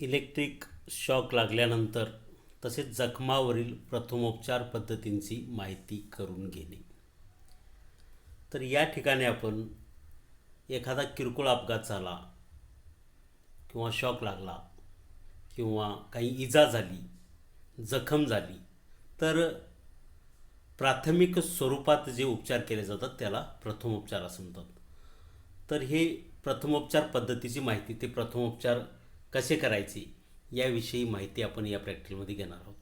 Electric shock लागल्यानंतर तसेच जखमावरील प्रथमोपचार पद्धतींची माहिती करून घेणे. तर या ठिकाणी आपण एखादा किरकोळ अपघात झाला किंवा शॉक लागला किंवा काही इजा झाली जखम झाली तर प्राथमिक स्वरूपात जे उपचार केले जातात त्याला प्रथमोपचार असं म्हणतात. तर हे प्रथमोपचार पद्धतीची माहिती ते प्रथमोपचार कसे करायचे याविषयी माहिती आपण या प्रॅक्टिकलमध्ये घेणार आहोत.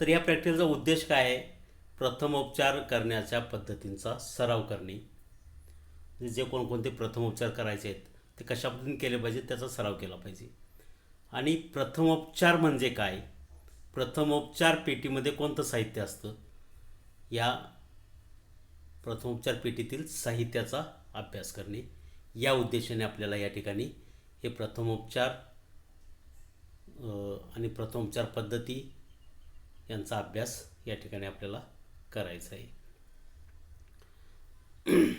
तर या प्रॅक्टिकलचा उद्देश काय आहे? प्रथमोपचार करण्याच्या पद्धतींचा सराव करणे. म्हणजे जे कोणकोणते प्रथमोपचार करायचे आहेत ते कशा पद्धतीने केले पाहिजे त्याचा सराव केला पाहिजे. आणि प्रथमोपचार म्हणजे काय? प्रथमोपचार पेटीमध्ये कोणतं साहित्य असतं? या प्रथमोपचार पेटीतील साहित्याचा अभ्यास करणे. या उद्देशाने आपल्याला या ठिकाणी हे प्रथमोपचार आणि प्रथमोपचार पद्धती यांचा अभ्यास या ठिकाणी आपल्याला करायचा आहे.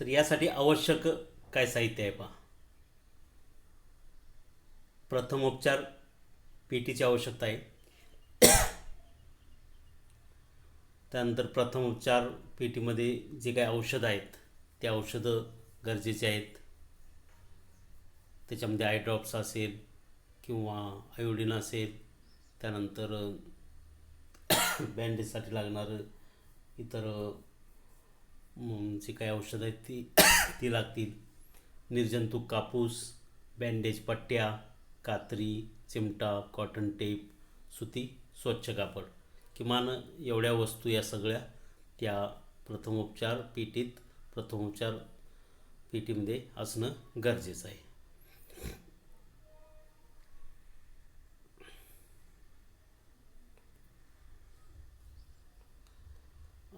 तर यासाठी आवश्यक काय साहित्य आहे पहा. प्रथमोपचार पेटीची आवश्यकता आहे. त्यानंतर प्रथमोपचार पेटीमध्ये जे काही औषधं आहेत ते औषधं गरजेचे आहेत. त्याच्यामध्ये आय ड्रॉप्स असेल किंवा आयोडीन असेल त्यानंतर बँडेजसाठी लागणारं इतर जी काही औषधं आहेत ती ती लागतील. निर्जंतुक कापूस बँडेज पट्ट्या कात्री चिमटा कॉटन टेप सुती स्वच्छ कापड. किमान एवढ्या वस्तू या सगळ्या त्या प्रथमोपचार पेटीत प्रथमोपचार पेटीमध्ये असणं गरजेचं आहे.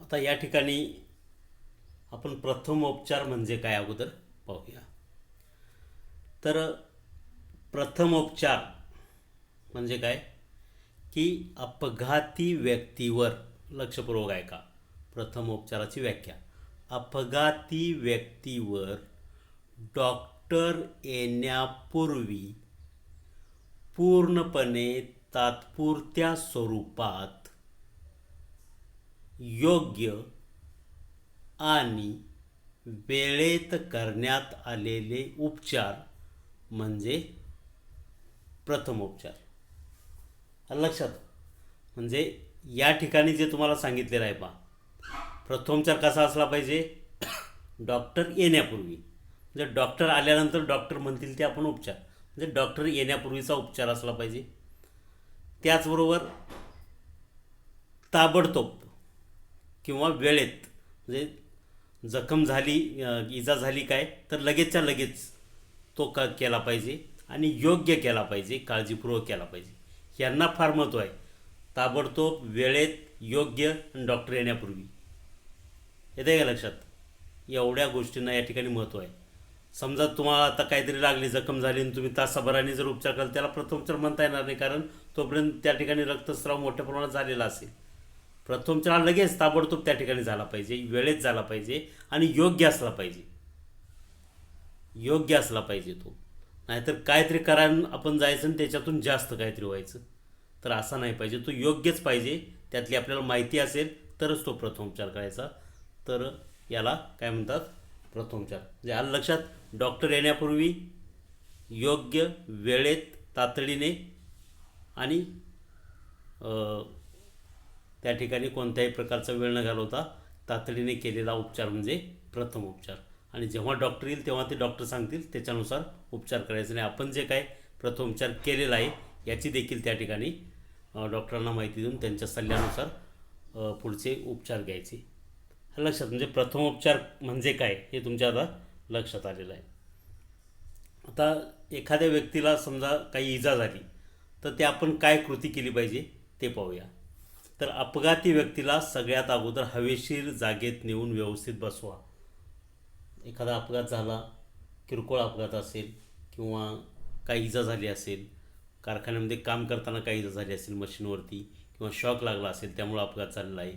आता या ठिकाणी आपण प्रथमोपचार म्हणजे काय अगोदर पाहूया. तर प्रथमोपचार म्हणजे काय? की अपघाती व्यक्तीवर लक्षपूर्वक आहे का प्रथमोपचाराची व्याख्या. अपघाती व्यक्तीवर डॉक्टर येण्यापूर्वी पूर्णपणे तात्पुरत्या स्वरूपात योग्य आणि वेळेत करण्यात आलेले उपचार म्हणजे प्रथमोपचार लक्षात म्हणजे या ठिकाणी जे तुम्हाला सांगितलेलं आहे पा प्रथमोपचार कसा असला पाहिजे? डॉक्टर येण्यापूर्वी. म्हणजे डॉक्टर आल्यानंतर डॉक्टर म्हणतील ते आपण उपचार. म्हणजे डॉक्टर येण्यापूर्वीचा उपचार असला पाहिजे. त्याचबरोबर ताबडतोब किंवा वेळेत म्हणजे जखम झाली इजा झाली काय तर लगेचच्या लगेच तो का केला पाहिजे आणि योग्य केला पाहिजे काळजीपूर्वक केला पाहिजे. यांना फार महत्त्व आहे. ताबडतोब वेळेत योग्य आणि डॉक्टर येण्यापूर्वी. येते का लक्षात? एवढ्या गोष्टींना या ठिकाणी महत्त्व आहे. समजा तुम्हाला आता काहीतरी लागली जखम झाली आणि तुम्ही तासाभराने जर उपचार कराल त्याला प्रथमोपचार म्हणता येणार नाही कारण तोपर्यंत त्या ठिकाणी रक्तस्राव मोठ्या प्रमाणात झालेला असेल. प्रथमोपचार हा लगेच ताबडतोब त्या ठिकाणी झाला पाहिजे वेळेत झाला पाहिजे आणि योग्य असला पाहिजे. योग्य असला पाहिजे तो. नाहीतर काहीतरी करायला आपण जायचं आणि त्याच्यातून जास्त काहीतरी व्हायचं. तर असा नाही पाहिजे. तो योग्यच पाहिजे. त्यातली आपल्याला माहिती असेल तरच तो प्रथमोपचार करायचा. तर याला काय म्हणतात? प्रथमोपचार म्हणजे आलं लक्षात? डॉक्टर येण्यापूर्वी योग्य वेळेत तातडीने आणि त्या ठिकाणी कोणत्याही प्रकारचा वेळ न घालवता तातडीने केलेला उपचार म्हणजे प्रथम उपचार. आणि जेव्हा डॉक्टर येईल तेव्हा ते डॉक्टर सांगतील त्याच्यानुसार उपचार करायचे. नाही आपण जे काय प्रथम उपचार केलेला आहे याची देखील त्या ठिकाणी डॉक्टरांना माहिती देऊन त्यांच्या सल्ल्यानुसार पुढचे उपचार घ्यायचे. हे लक्षात म्हणजे प्रथमोपचार म्हणजे काय हे तुमच्या आता लक्षात आलेलं आहे. आता एखाद्या व्यक्तीला समजा काही इजा झाली तर ते आपण काय कृती केली पाहिजे ते पाहूया. तर अपघाती व्यक्तीला सगळ्यात अगोदर हवेशीर जागेत नेऊन व्यवस्थित बसवा. एखादा अपघात झाला किरकोळ अपघात असेल किंवा काही इजा झाली असेल कारखान्यामध्ये काम करताना काही इजा झाली असेल मशीनवरती किंवा शॉक लागला असेल त्यामुळं अपघात झालेला आहे.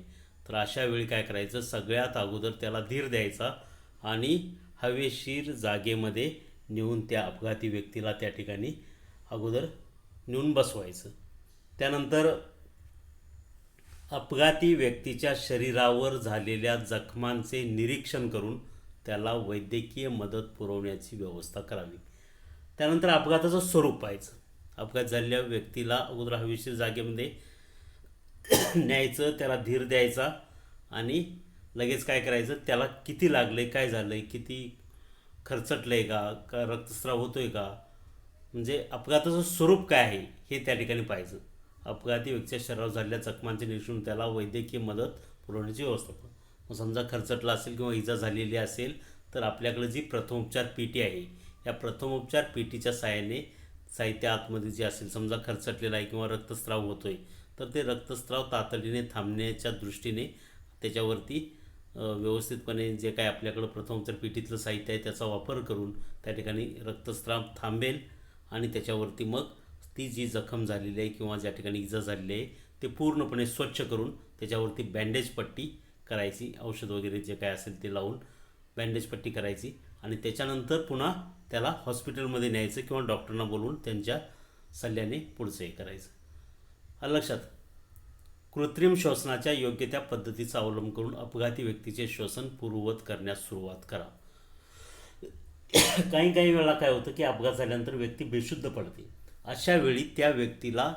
तर अशा वेळी काय करायचं? सगळ्यात अगोदर त्याला धीर द्यायचा आणि हवेशीर जागेमध्ये नेऊन त्या अपघाती व्यक्तीला त्या ठिकाणी अगोदर नेऊन बसवायचं. त्यानंतर अपघाती व्यक्तीच्या शरीरावर झालेल्या जखमांचे निरीक्षण करून त्याला वैद्यकीय मदत पुरवण्याची व्यवस्था करावी. त्यानंतर अपघाताचं स्वरूप पाहायचं. अपघात झालेल्या व्यक्तीला अगोदर हवेशीर जागेमध्ये न्यायचं त्याला धीर द्यायचा आणि लगेच काय करायचं? त्याला किती लागलं आहे काय झालं आहे किती खरचटलं आहे का का रक्तस्राव होतो आहे का? म्हणजे अपघाताचं स्वरूप काय आहे हे त्या ठिकाणी पाहायचं. अपघाती व्यक्तीच्या शरीरावर झालेल्या जखमांचे निरीक्षण त्याला वैद्यकीय मदत पुरवण्याची व्यवस्था मग समजा खरचटला असेल किंवा इजा झालेली असेल तर आपल्याकडे जी प्रथमोपचार पेटी आहे या प्रथमोपचार पेटीच्या साहाय्याने साहित्य आतमध्ये जे असेल समजा खरचटलेला आहे किंवा रक्तस्राव होतोय तर ते रक्तस्राव तातडीने थांबण्याच्या दृष्टीने त्याच्यावरती व्यवस्थितपणे जे काय आपल्याकडं प्रथमोपचार पेटीतलं साहित्य आहे त्याचा वापर करून त्या ठिकाणी रक्तस्राव थांबेल आणि त्याच्यावरती मग ती जी जखम झालेली आहे किंवा ज्या ठिकाणी इजा झालेली आहे ते पूर्णपणे स्वच्छ करून त्याच्यावरती बँडेज पट्टी करायची औषध वगैरे जे काय असेल ते लावून बँडेज पट्टी करायची आणि त्याच्यानंतर पुन्हा त्याला हॉस्पिटलमध्ये न्यायचं किंवा डॉक्टरना बोलवून त्यांच्या सल्ल्याने पुढचं हे करायचं. आलं लक्षात कृत्रिम श्वसनाच्या योग्य त्या पद्धतीचा अवलंब करून अपघाती व्यक्तीचे श्वसन पूर्ववत करण्यास सुरुवात करा. काही काही वेळा काय होतं की अपघात झाल्यानंतर व्यक्ती बेशुद्ध पडते. अशा वेळी त्या व्यक्तीला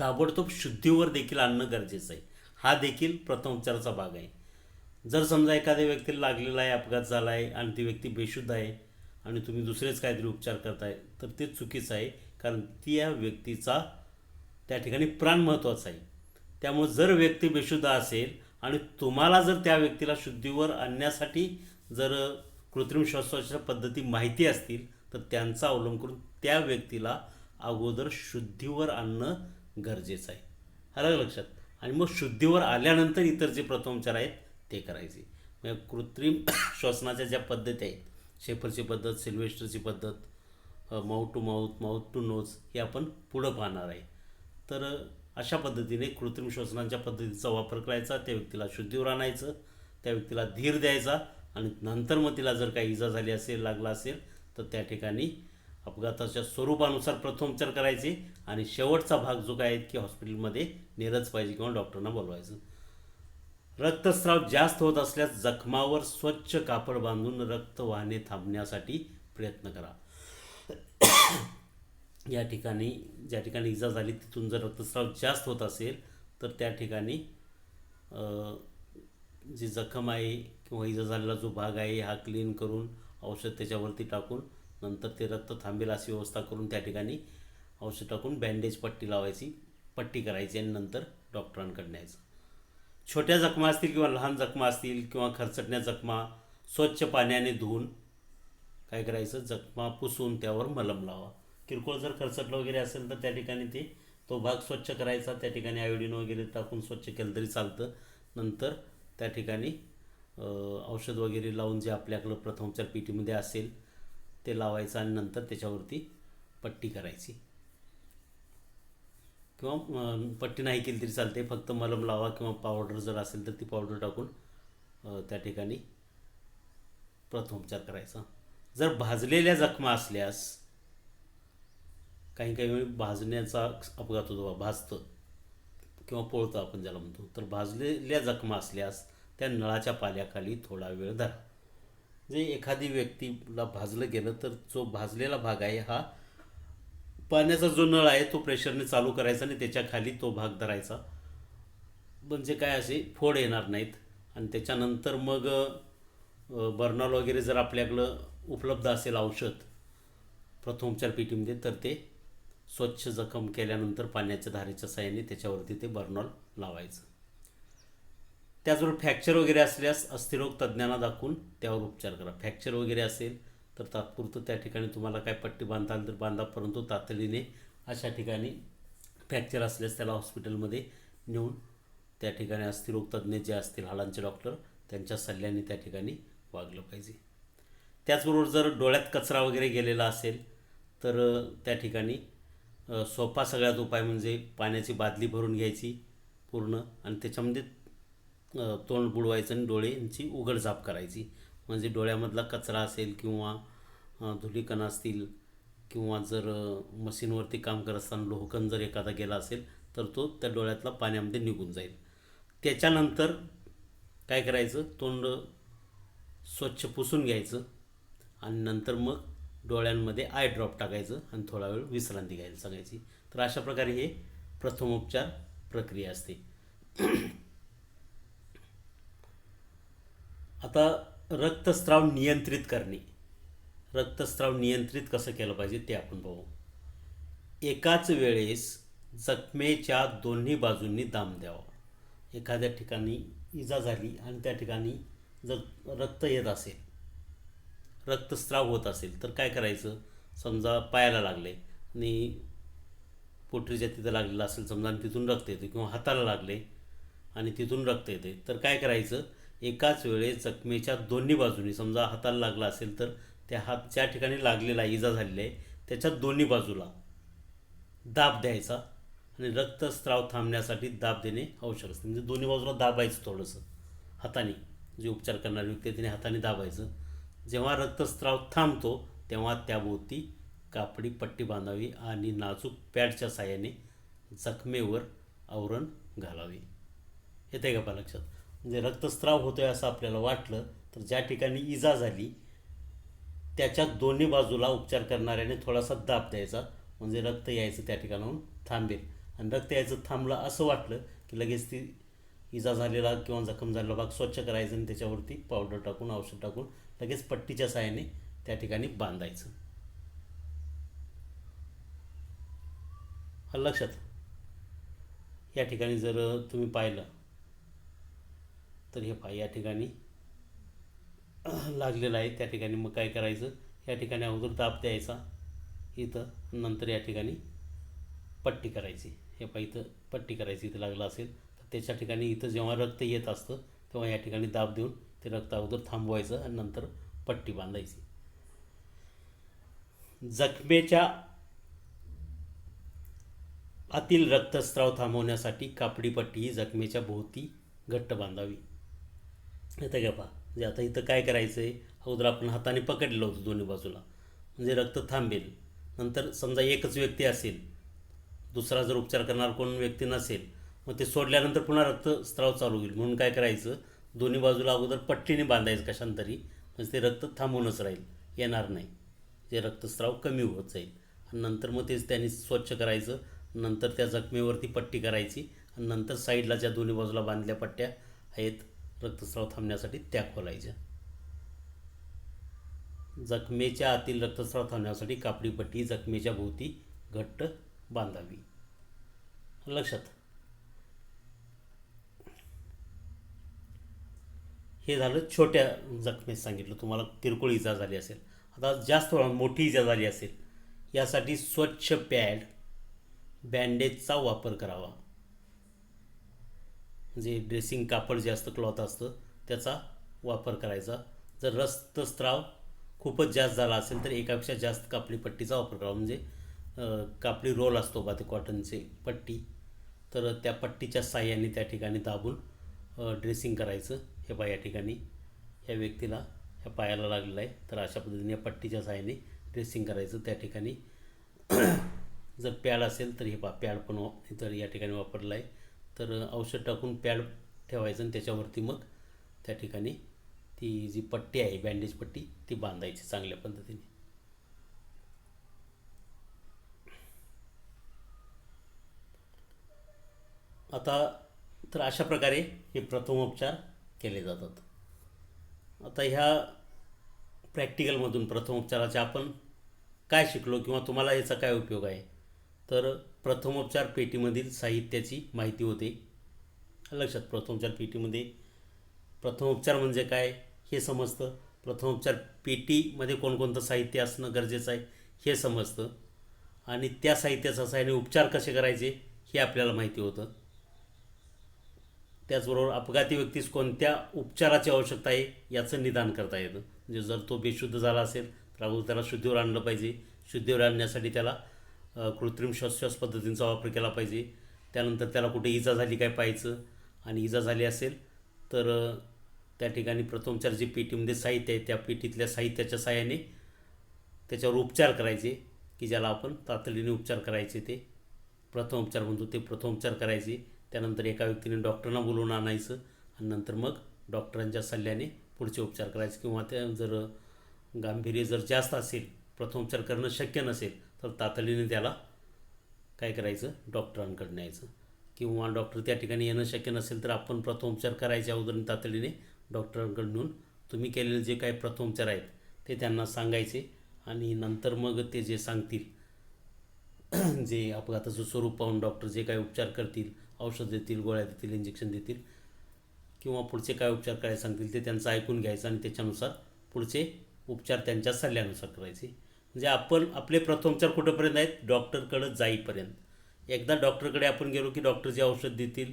ताबडतोब शुद्धीवर देखील आणणं गरजेचं आहे. हा देखील प्रथमोपचाराचा भाग आहे. जर समजा एखाद्या व्यक्तीला लागलेला आहे अपघात झाला आहे आणि ती व्यक्ती बेशुद्ध आहे आणि तुम्ही दुसरेच काहीतरी उपचार करताय तर ते चुकीचं आहे. कारण त्या व्यक्तीचा त्या ठिकाणी प्राण महत्त्वाचा आहे. त्यामुळे जर व्यक्ती बेशुद्ध असेल आणि तुम्हाला जर त्या व्यक्तीला शुद्धीवर आणण्यासाठी जर कृत्रिम श्वासोच्छ्वासाच्या पद्धती माहिती असतील तर त्यांचा अवलंब करून त्या व्यक्तीला अगोदर शुद्धीवर आणणं गरजेचं आहे. आलं लक्षात. आणि मग शुद्धीवर आल्यानंतर इतर जे प्रथमोपचार आहेत ते करायचे. म्हणजे कृत्रिम श्वसनाच्या ज्या पद्धती आहेत शेफरची पद्धत सिल्वेस्टरची पद्धत mouth to mouth mouth to nose हे आपण पुढं पाहणार आहे. तर अशा पद्धतीने कृत्रिम श्वसनाच्या पद्धतीचा वापर करायचा त्या व्यक्तीला शुद्धीवर आणायचं त्या व्यक्तीला धीर द्यायचा आणि नंतर मग तिला जर काही इजा झाली असेल लागला असेल तर त्या ठिकाणी अपघाताच्या स्वरूपानुसार प्रथमोपचार करायचे आणि शेवटचा भाग जो काय आहे की हॉस्पिटलमध्ये नेलंच पाहिजे किंवा डॉक्टरना बोलवायचं. रक्तस्राव जास्त होत असल्यास जखमावर स्वच्छ कापड बांधून रक्त वाहने थांबण्यासाठी प्रयत्न करा. या ठिकाणी ज्या ठिकाणी इजा झाली तिथून जर रक्तस्राव जास्त होत असेल तर त्या ठिकाणी जी जखम आहे किंवा इजा झालेला जो भाग आहे हा क्लीन करून औषध त्याच्यावरती टाकून नंतर ते रक्त थांबेल अशी व्यवस्था करून त्या ठिकाणी औषध टाकून बँडेज पट्टी लावायची पट्टी करायची आणि नंतर डॉक्टरांकडे न्यायचं. छोट्या जखमा असतील किंवा लहान जखमा असतील किंवा खरचटण्या जखमा स्वच्छ पाण्याने धुवून काय करायचं? जखमा पुसून त्यावर मलम लावा. किरकोळ जर खरचटलं वगैरे असेल तर त्या ठिकाणी ते तो भाग स्वच्छ करायचा. त्या ठिकाणी आयोडीन वगैरे टाकून स्वच्छ केलं तरी चालतं. नंतर त्या ठिकाणी औषध वगैरे लावून जे आपल्याकडं प्रथमोपचार पेटीमध्ये असेल ते लावायचं आणि नंतर त्याच्यावरती पट्टी करायची. किंवा पट्टी नाही केली तरी चालते फक्त मलम लावा किंवा पावडर जर असेल तर ती पावडर टाकून त्या ठिकाणी प्रथमोपचार करायचा. जर भाजलेल्या जखमा असल्यास काही काही वेळी भाजण्याचा अपघात होतो बा भाजतं किंवा पोळतं आपण ज्याला म्हणतो. तर भाजलेल्या जखमा असल्यास त्या नळाच्या पाल्याखाली थोडा वेळ धरा. जे एखादी व्यक्तीला भाजलं गेलं तर जो भाजलेला भाग आहे हा पाण्याचा जो नळ आहे तो प्रेशरने चालू करायचा आणि त्याच्याखाली तो भाग धरायचा. म्हणजे काय असे फोड येणार नाहीत. आणि त्याच्यानंतर मग बर्नॉल वगैरे जर आपल्याकडं उपलब्ध असेल औषध प्रथमोपचार पेटीमध्ये तर ते स्वच्छ जखम केल्यानंतर पाण्याच्या धारेच्या साह्याने त्याच्यावरती ते बर्नॉल लावायचं. त्याचबरोबर फ्रॅक्चर वगैरे असल्यास अस्थिरोग तज्ज्ञांना दाखवून त्यावर उपचार करा. फ्रॅक्चर वगैरे असेल तर तात्पुरतं त्या ठिकाणी तुम्हाला काय पट्टी बांधता आली तर बांधा परंतु तातडीने अशा ठिकाणी फ्रॅक्चर असल्यास त्याला हॉस्पिटलमध्ये नेऊन त्या ठिकाणी अस्थिरोग तज्ज्ञ जे असतील हाडांचे डॉक्टर त्यांच्या सल्ल्याने त्या ठिकाणी वागलं पाहिजे. त्याचबरोबर जर डोळ्यात कचरा वगैरे गेलेला असेल तर त्या ठिकाणी सोपा सगळ्यात उपाय म्हणजे पाण्याची बादली भरून घ्यायची पूर्ण आणि त्याच्यामध्ये तोंड बुडवायचं आणि डोळ्यांची उघडझाप करायची. म्हणजे डोळ्यामधला कचरा असेल किंवा धुलीकणा असतील किंवा जर मशीनवरती काम करत असताना लोहकण जर एखादा गेला असेल तर तो त्या डोळ्यातला पाण्यामध्ये निघून जाईल. त्याच्यानंतर काय करायचं? तोंड स्वच्छ पुसून घ्यायचं आणि नंतर मग डोळ्यांमध्ये आय ड्रॉप टाकायचं आणि थोडा वेळ विश्रांती घ्यायला सांगायची. तर अशा प्रकारे हे प्रथमोपचार प्रक्रिया असते. आता रक्तस्राव नियंत्रित करणे. रक्तस्राव नियंत्रित कसं केलं पाहिजे ते आपण पाहू. एकाच वेळेस जखमेच्या दोन्ही बाजूंनी दाम द्यावा. एखाद्या ठिकाणी इजा झाली आणि त्या ठिकाणी जर रक्त येत असेल रक्तस्राव होत असेल तर काय करायचं? समजा पायाला लागले आणि पोटरीच्या तिथं लागलेलं असेल समजा आणि तिथून रक्त येते किंवा हाताला लागले आणि तिथून रक्त येते तर काय करायचं? एकाच वेळेस जखमेच्या दोन्ही बाजूनी समजा हाताला लागला असेल तर त्या हात ज्या ठिकाणी लागलेला इजा झालेली आहे त्याच्या दोन्ही बाजूला दाब द्यायचा आणि रक्तस्राव थांबण्यासाठी दाब देणे आवश्यक असते. म्हणजे दोन्ही बाजूला दाबायचं थोडंसं. हाताने जे उपचार करणारी व्यक्ती आहे तिने हाताने दाबायचं. जेव्हा रक्तस्राव थांबतो तेव्हा त्याभोवती कापडी पट्टी बांधावी आणि नाजूक पॅडच्या साह्याने जखमेवर आवरण घालावे. येते का पहा लक्षात? म्हणजे रक्तस्राव होतोय असं आपल्याला वाटलं तर ज्या ठिकाणी इजा झाली त्याच्या दोन्ही बाजूला उपचार करणाऱ्याने थोडासा दाब द्यायचा म्हणजे रक्त यायचं त्या ठिकाणाहून थांबेल. आणि रक्त यायचं थांबलं असं वाटलं की लगेच ती इजा झालेला किंवा जखम झालेला भाग स्वच्छ करायचं आणि त्याच्यावरती पावडर टाकून औषध टाकून लगेच पट्टीच्या साहाय्याने त्या ठिकाणी बांधायचं. हा लक्षात? या ठिकाणी जर तुम्ही पाहिलं तर हे पहा या ठिकाणी लागलेलं आहे. त्या ठिकाणी मग काय करायचं? या ठिकाणी अगोदर दाब द्यायचा. इथं नंतर या ठिकाणी पट्टी करायची. हे पहा इथं पट्टी करायची इथं लागलं असेल तर त्याच्या ठिकाणी इथं जेव्हा रक्त येत असतं तेव्हा या ठिकाणी दाब देऊन ते रक्त अगोदर थांबवायचं आणि नंतर पट्टी बांधायची. जखमेच्या आतील रक्तस्राव थांबवण्यासाठी कापडी पट्टी ही जखमेच्या भोवती घट्ट बांधावी. येतं घ्या पहा. म्हणजे आता इथं काय करायचं आहे अगोदर आपण हाताने पकडलेलं होतं दोन्ही बाजूला. म्हणजे रक्त थांबेल. नंतर समजा एकच व्यक्ती असेल दुसरा जर उपचार करणार कोण व्यक्ती नसेल मग ते सोडल्यानंतर पुन्हा रक्तस्त्राव चालू होईल. म्हणून काय करायचं? दोन्ही बाजूला अगोदर पट्टीने बांधायचं कशांतरी म्हणजे ते रक्त थांबूनच राहील. येणार नाही. ते रक्तस्राव कमी होत जाईल. आणि नंतर मग तेच त्यांनी स्वच्छ करायचं. नंतर त्या जखमेवरती पट्टी करायची. आणि नंतर साईडला ज्या दोन्ही बाजूला बांधल्या पट्ट्या आहेत रक्तस्राव थांबण्यासाठी त्या खोलायच्या. जखमेच्या आतील रक्तस्राव थांबण्यासाठी कापडी पट्टी जखमेच्या भोवती घट्ट बांधावी. लक्षात. हे झालं छोट्या जखमेत सांगितलं. तुम्हाला किरकोळ इजा झाली असेल. आता जास्त मोठी इजा झाली असेल. यासाठी स्वच्छ पॅड बँडेजचा वापर करावा. जे ड्रेसिंग कापड जे असतं क्लॉथ असतं त्याचा वापर करायचा. जर रक्तस्राव खूपच जास्त झाला असेल तर एकापेक्षा जास्त कापडी पट्टीचा वापर करावा. म्हणजे कापडी रोल असतो बा ते कॉटनचे पट्टी. तर त्या पट्टीच्या साह्याने त्या ठिकाणी दाबून ड्रेसिंग करायचं. हे बा या ठिकाणी. या व्यक्तीला ह्या पायाला लागलेलं आहे. तर अशा पद्धतीने या पट्टीच्या साह्याने ड्रेसिंग करायचं. त्या ठिकाणी जर पॅड असेल तर हे पा पॅड पण वा- इतर या ठिकाणी वापरलं आहे. तर औषध टाकून पॅड ठेवायचं आणि त्याच्यावरती मग त्या ठिकाणी ती जी पट्टी आहे बँडेज पट्टी ती बांधायची चांगल्या पद्धतीने. आता तर अशा प्रकारे हे प्रथमोपचार केले जातात. आता ह्या प्रॅक्टिकलमधून प्रथमोपचाराचे आपण काय शिकलो किंवा तुम्हाला याचा काय उपयोग आहे? तर प्रथमोपचार पेटीमधील साहित्याची माहिती होते. लक्षात प्रथमोपचार पेटीमध्ये प्रथमोपचार म्हणजे काय हे समजतं. प्रथमोपचार पेटीमध्ये कोणकोणतं साहित्य असणं गरजेचं आहे हे समजतं. आणि त्या साहित्याचा सहाय्याने उपचार कसे करायचे हे आपल्याला माहिती होतं. त्याचबरोबर अपघाती व्यक्तीस कोणत्या उपचाराची आवश्यकता आहे याचं निदान करता येतं. म्हणजे जर तो बेशुद्ध झाला असेल तर अगोदर त्याला शुद्धीवर आणलं पाहिजे. शुद्धीवर आणण्यासाठी त्याला कृत्रिम श्वासश्वास पद्धतींचा वापर केला पाहिजे. त्यानंतर त्याला कुठे इजा झाली काय पाहायचं? आणि इजा झाली असेल तर त्या ठिकाणी प्रथमोपचार जे पेटीमध्ये साहित्य आहे त्या पेटीतल्या साहित्याच्या साहाय्याने त्याच्यावर उपचार करायचे की ज्याला आपण तातडीने उपचार करायचे ते. प्रथमोपचार म्हणतो ते प्रथमोपचार करायचे. त्यानंतर एका व्यक्तीने डॉक्टरना बोलवून आणायचं आणि नंतर मग डॉक्टरांच्या सल्ल्याने पुढचे उपचार करायचे. किंवा त्या जर गांभीर्य जर जास्त असेल प्रथमोपचार करणं शक्य नसेल तर तातडीने त्याला काय करायचं? डॉक्टरांकडे न्यायचं किंवा डॉक्टर त्या ठिकाणी येणं शक्य नसेल तर आपण प्रथमोपचार करायच्या अगोदर तातडीने डॉक्टरांकडे नेऊन तुम्ही केलेले जे काही प्रथमोपचार आहेत ते त्यांना सांगायचे आणि नंतर मग ते जे सांगतील जे अपघाताचं स्वरूप पाहून डॉक्टर जे काही उपचार करतील औषध देतील गोळ्या देतील इंजेक्शन देतील किंवा पुढचे काय उपचार करायला सांगतील ते त्यांचं ऐकून घ्यायचं आणि त्याच्यानुसार पुढचे उपचार त्यांच्या सल्ल्यानुसार करायचे. म्हणजे आपण आपले प्रथमोपचार कुठंपर्यंत आहेत? डॉक्टरकडं जाईपर्यंत. एकदा डॉक्टरकडे आपण गेलो की डॉक्टर जे औषध देतील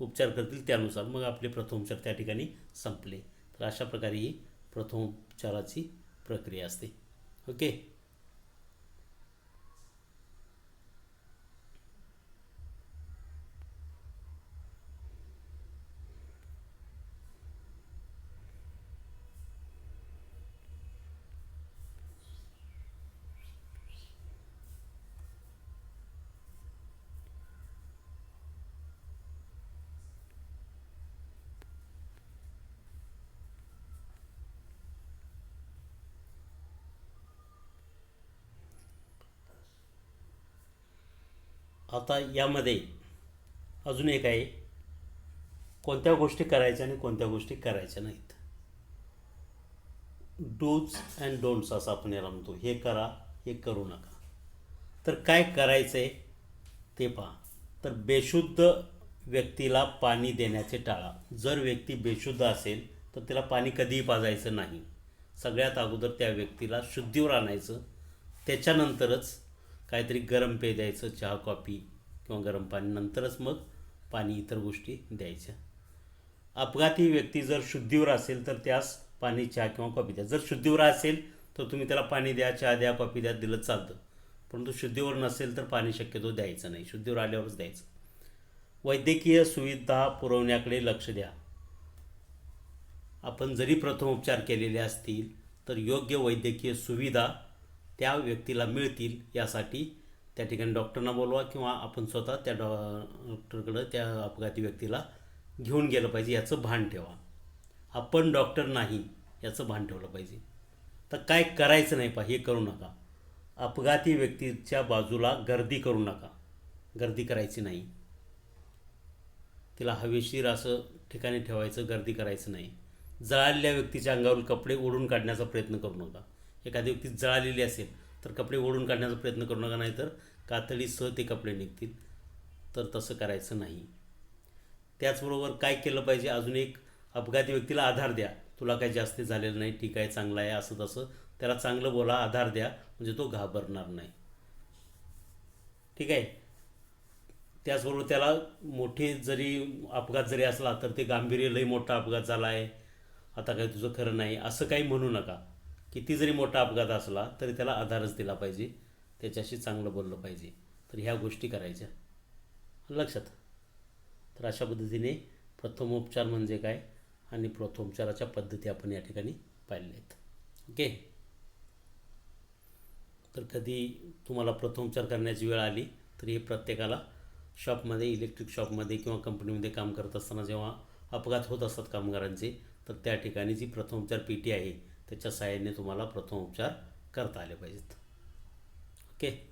उपचार करतील त्यानुसार मग आपले प्रथमोपचार त्या ठिकाणी संपले. तर अशा प्रकारे ही प्रथमोपचाराची प्रक्रिया असते. ओके? आता यामध्ये अजून एक आहे कोणत्या गोष्टी करायच्या आणि कोणत्या गोष्टी करायच्या नाहीत. डूज अँड डोंट्स असं आपण याला म्हणतो. हे करा हे करू नका. तर काय करायचं आहे ते पहा. तर बेशुद्ध व्यक्तीला पाणी देण्याचे टाळा. जर व्यक्ती बेशुद्ध असेल तर त्याला पाणी कधीही पाजायचं नाही. सगळ्यात अगोदर त्या व्यक्तीला शुद्धीवर आणायचं. त्याच्यानंतरच काहीतरी गरम पेय द्यायचं चहा कॉफी किंवा गरम पाणी नंतरच मग पाणी इतर गोष्टी द्यायच्या. अपघाती व्यक्ती जर शुद्धीवर असेल तर त्यास पाणी चहा किंवा कॉफी द्या. जर शुद्धीवर असेल तर तुम्ही त्याला पाणी द्या चहा द्या कॉफी द्या दिलं चालतं. परंतु शुद्धीवर नसेल तर पाणी शक्यतो द्यायचं नाही. शुद्धीवर आल्यावरच द्यायचं. वैद्यकीय सुविधा पुरवण्याकडे लक्ष द्या. आपण जरी प्रथमोपचार केलेले असतील तर योग्य वैद्यकीय सुविधा त्या व्यक्तीला मिळतील यासाठी त्या ठिकाणी डॉक्टरना बोलवा किंवा आपण स्वतः त्या डॉ डॉक्टरकडं त्या अपघाती व्यक्तीला घेऊन गेलं पाहिजे याचं भान ठेवा. आपण डॉक्टर नाही याचं भान ठेवलं पाहिजे. तर काय करायचं नाही पा हे करू नका. अपघाती व्यक्तीच्या बाजूला गर्दी करू नका. गर्दी करायची नाही. तिला हवेशीर असं ठिकाणी ठेवायचं गर्दी करायचं नाही. जळालेल्या व्यक्तीच्या अंगावरील कपडे ओढून काढण्याचा प्रयत्न करू नका. एखादी व्यक्ती जळालेली असेल तर कपडे ओढून काढण्याचा प्रयत्न करू नका नाहीतर कातडीसह ते कपडे निघतील. तर तसं करायचं नाही. त्याचबरोबर काय केलं पाहिजे? अजून एक अपघाती व्यक्तीला आधार द्या. तुला काही जास्त झालेलं नाही ठीक आहे चांगलं आहे असं तसं. त्याला चांगलं बोला आधार द्या म्हणजे तो घाबरणार नाही. ठीक आहे? त्याचबरोबर त्याला मोठे जरी अपघात जरी असला तर ते गांभीर्य लई मोठा अपघात झाला आहे आता काही तुझं खरं नाही असं काही म्हणू नका. किती जरी मोठा अपघात असला तरी त्याला आधारच दिला पाहिजे. त्याच्याशी चांगलं बोललं पाहिजे. तर ह्या गोष्टी करायच्या. लक्षात. तर अशा पद्धतीने प्रथमोपचार म्हणजे काय? आणि प्रथमोपचाराच्या पद्धती आपण या ठिकाणी पाहिल्या आहेत. ओके? तर कधी तुम्हाला प्रथमोपचार करण्याची वेळ आली तर हे प्रत्येकाला शॉपमध्ये इलेक्ट्रिक शॉपमध्ये किंवा कंपनीमध्ये काम करत असताना जेव्हा अपघात होत असतात कामगारांचे तर त्या ठिकाणी जी प्रथमोपचार पेटी आहे त्याच्या साहाय्याने तुम्हाला प्रथमोपचार करता आले पाहिजेत. ओके?